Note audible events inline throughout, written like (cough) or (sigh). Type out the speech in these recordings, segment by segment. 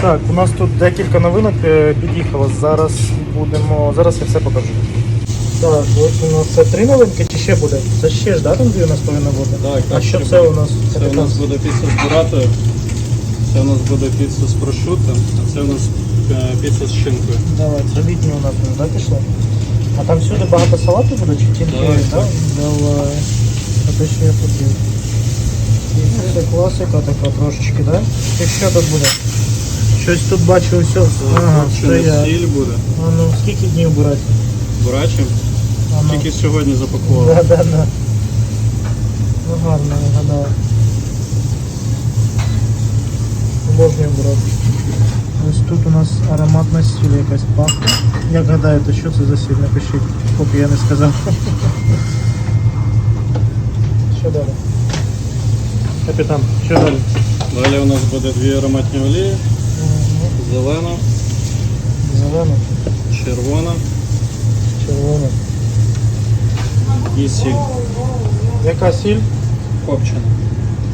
Так, у нас тут декілька новинок е, під'їхало. Зараз будемо. Зараз я все покажу. Так, ось у нас це три новинки чи ще буде? Це ще ж, да, там дві у нас повинно бути? Так, А що це буде. у нас? Це у нас буде піца з буратою, це у нас буде піца з прошутто, а це у нас е, піца з шинкою. Давай, це літні у нас вже, да, пішло? А там всюди багато салату буде чи тільки? Так, да? так. Давай. А те, що я хотів. Це класика така трошечки, так? Да? І що тут буде? Щось тут бачу все. Ага, Копчена стоять. сіль буде. А ну скільки днів брати? Бурачим. А ну. Тільки сьогодні запакували. Да, да, да. Ну гарно вигадала. Обожнюю брат. Ось тут у нас ароматна сіль якась пахне. Як гадаєте, що це за сіль? Напишіть, поки я не сказав. Що далі? Капітан, що далі? Далі у нас буде дві ароматні олії, Мгм. Зелена, Зелена, червона червона. і сіль. Яка сіль? Копчена.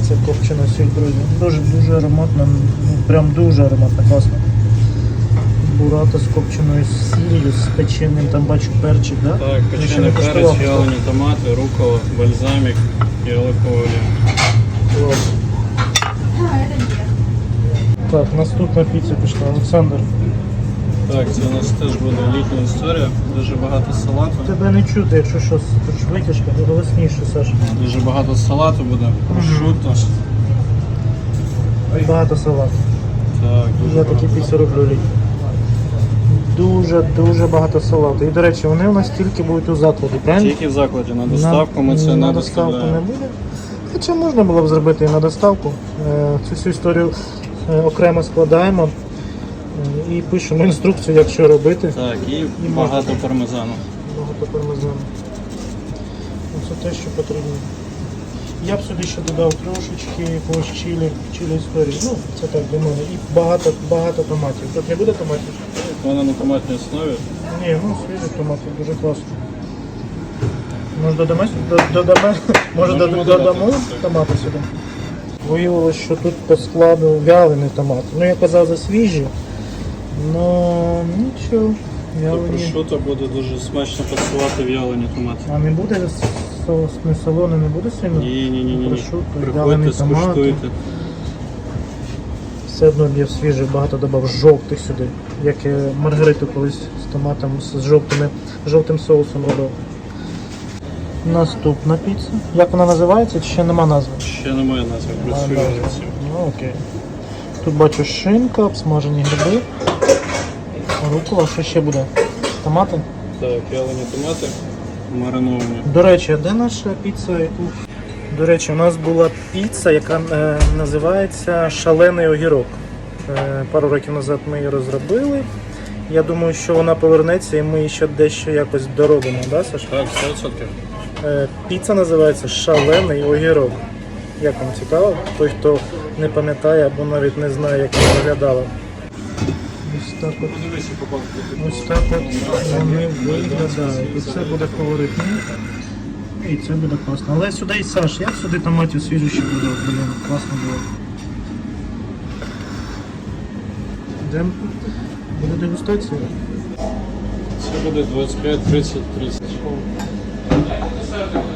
Це копчена сіль, друзі. Дуже дуже ароматна, прям дуже ароматна, класно. Бурата з копченою сіллю, з печеним, там бачу перчик, да? Так, ще печений перець, вялені томати, рукола, бальзамік і оливкова олія. Клас. Так, наступна піца пішла. Олександр, Так, це у нас теж буде літня історія, дуже багато салату. тебе не чути, якщо що, тут ж витяжка, голосніше, Саш. Дуже багато салату буде, прошутто. Багато салату. Так, дуже Я такі піци роблю літні. Дуже, дуже багато салату. І, до речі, вони у нас тільки будуть у закладі, правильно? Тільки в закладі на доставку ми це на не доставку не доставляємо. буде. Хоча можна було б зробити і на доставку. Е, Цю всю історію окремо складаємо е, і пишемо інструкцію, як що робити. Так, і багато пармезану. Багато пармезану. Це те, що потрібно. Я б сюди ще додав трошечки якогось чилі, чилі історії. Ну, це так для мене. І багато, багато томатів. Тут не буде томатів? Вона на томатній основі. Ні, ну свіжі томати, дуже класно. Може додамо, додамо, (laughs) може додамо, додамо томати сюди? Виявилось, що тут по складу вялений томат. Ну я казав за свіжі. Ну нічого, вялені. прошутто буде дуже смачно пасувати в'ялені томати. А не буде соус, не солоне, не буде сильно? Ні, ні, ні, ні. Вялений Приходьте, скуштуйте. Все одно б я свіжий, багато додав жовтих сюди. Як я маргариту колись з томатом, з жовтими, жовтим соусом робив. Наступна піца. Як вона називається? Чи ще нема назви? Ще немає назви, Немає над цим. Ну окей. Тут бачу шинка, обсмажені гриби. Рукола, що ще буде? Томати? Так, в'ялені томати мариновані. До речі, а де наша піца? До речі, у нас була піца, яка е, називається Шалений огірок. Е, пару років назад ми її розробили. Я думаю, що вона повернеться і ми ще дещо якось доробимо, да, Саш? Так, 100%. Е, піца називається Шалений огірок. Як вам цікаво? Той, хто не пам'ятає або навіть не знає, як вона виглядала. Ось так от. Ось так от вони виглядають. І це буде фаворит мій. І це буде класно. Але сюди і Саш, як сюди томатів свіжу ще буде, блін, класно було. Йдемо. Буде дегустація. Це буде 25, Thank you.